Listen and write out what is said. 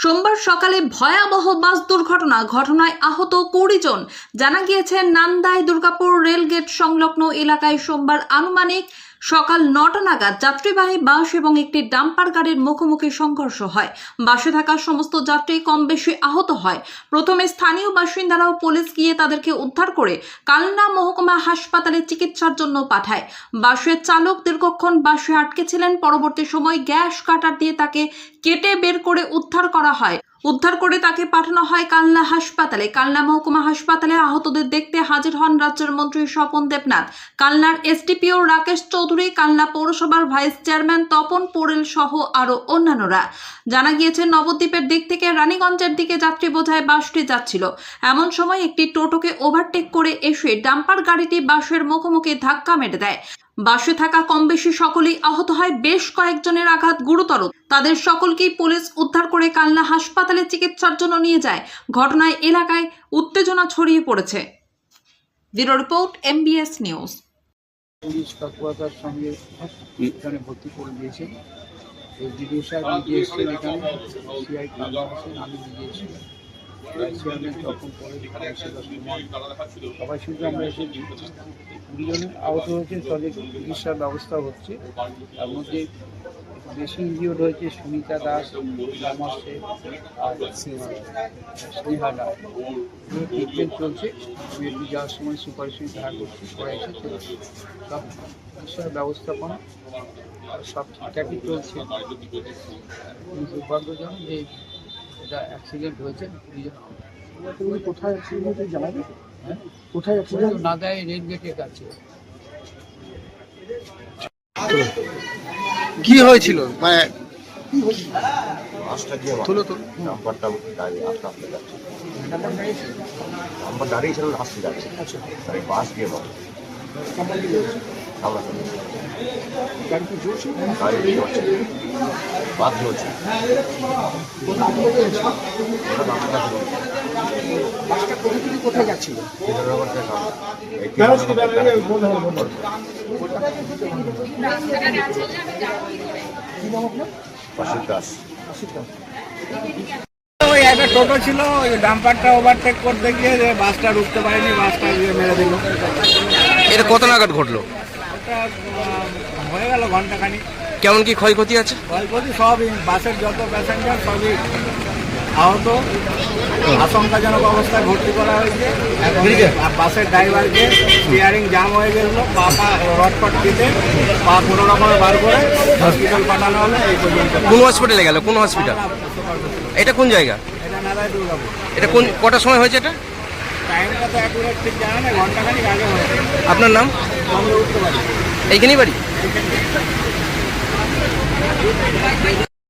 সোমবার সকালে ভয়াবহ বাস দুর্ঘটনা ঘটনায় আহত কুড়ি জন। জানা গিয়েছে নান্দায় দুর্গাপুর রেলগেট সংলগ্ন এলাকায় সোমবার আনুমানিক সকাল নটা নাগাদ যাত্রীবাহী বাস এবং একটি ডাম্পার গাড়ির মুখোমুখি সংঘর্ষ হয়। বাসে থাকা সমস্ত যাত্রী কম বেশি আহত হয়। প্রথমে স্থানীয় বাসিন্দারাও পুলিশ গিয়ে তাদেরকে উদ্ধার করে কালনা মহকুমা হাসপাতালে চিকিৎসার জন্য পাঠায়। বাসের চালক দীর্ঘক্ষণ বাসে আটকে ছিলেন। পরবর্তী সময় গ্যাস কাটার দিয়ে তাকে কেটে বের করে উদ্ধার করা হয়। উদ্ধার করে তাকে পাঠানো হয় কালনা হাসপাতালে। কালনা মহকুমা হাসপাতালে আহতদের দেখতে হাজির হন রাজ্যের মন্ত্রী স্বপন দেবনাথ। কালনার এসডিপিও রাকেশ চৌধুরী, কালনা পৌরসভার ভাইস চেয়ারম্যান তপন পোরেল সহ আরও অন্যান্যরা। জানা গিয়েছে, নবদ্বীপের দিক থেকে রানীগঞ্জের দিকে যাত্রী বোঝায় বাসটি যাচ্ছিল। এমন সময় একটি টোটোকে ওভারটেক করে এসে ডাম্পার গাড়িটি বাসের মুখোমুখি ধাক্কা মেরে দেয়। বাসে থাকা কম বেশি সকলেই আহত হয়। বেশ কয়েকজনের আঘাত গুরুতর। তাদের সকলকেই পুলিশ উদ্ধার করে কালনা হাসপাতালে চিকিৎসার জন্য নিয়ে যায়। ঘটনায় এলাকায় উত্তেজনা ছড়িয়ে পড়েছে। Bureau report MBS news. Police তৎপরতার সঙ্গে এখানে ভর্তি করে দিয়েছে। সাহেব এখানে। সিআই কালা আছেন আমি সবাই সঙ্গে আমরা এসেছি কুড়িজন আহত হয়েছে তাদের চিকিৎসার ব্যবস্থা হচ্ছে। তার মধ্যে বেশি ইনজিওর্ড হয়েছে সুমিতা দাস রামা শেখ, আর স্নেহা ট্রিটমেন্ট চলছে। আমি যাওয়ার সময় সঙ্গে দেখা করছি পরে এসে চলে সব চিকিৎসার ব্যবস্থাপনা সব ঠিকঠাকই চলছে। দুর্ভাগ্যজনক যে এটা অ্যাক্সিডেন্ট হয়েছে কুড়িজন কোথায় অ্যাক্সিডেন্ট জানা হ্যাঁ? কোথায় অ্যাক্সিডেন্ট না দেয় রেল গেটের কাছে। কি হয়েছিল? মানে তুলো নাম্বারটা দাঁড়িয়ে আস্তে আস্তে যাচ্ছে। নাম্বার দাঁড়িয়ে ছিল আসতে যাচ্ছে। বাস গিয়ে বল গাড়ি চলছে চলছে বাসটা কোথায় যাচ্ছিল ওই একটা টোটো ছিল ওই ডাম্পারটা ওভারটেক করতে গিয়ে যে বাসটা রুখতে পারেনি বাসটা গিয়ে মেরে দিল। এটা কত নাগাদ ঘটলো? হয়ে গেল ঘন্টাখানি কেমন কি ক্ষয়ক্ষতি আছে? ক্ষয়ক্ষতি সবই বাসের যত প্যাসেঞ্জার সবই আহত। আশঙ্কাজনক অবস্থায় ভর্তি করা হয়েছে। আর বাসের ড্রাইভারকে স্টিয়ারিং জাম হয়ে গেছিল পা পা রটপট কেটে পা কোনো রকমে বার করে হসপিটাল পাঠানো হলো এই পর্যন্ত। কোন হসপিটালে গেল? কোন হসপিটাল এটা কোন জায়গা? এটা নারায় দুর্গাপুর। এটা কোন কটার সময় হয়েছে এটা? টাইমটা তো অ্যাকুরেট ঠিক জানা না ঘন্টাখানিক আগে হয়েছে। আপনার নাম? এইখানেই বাড়ি?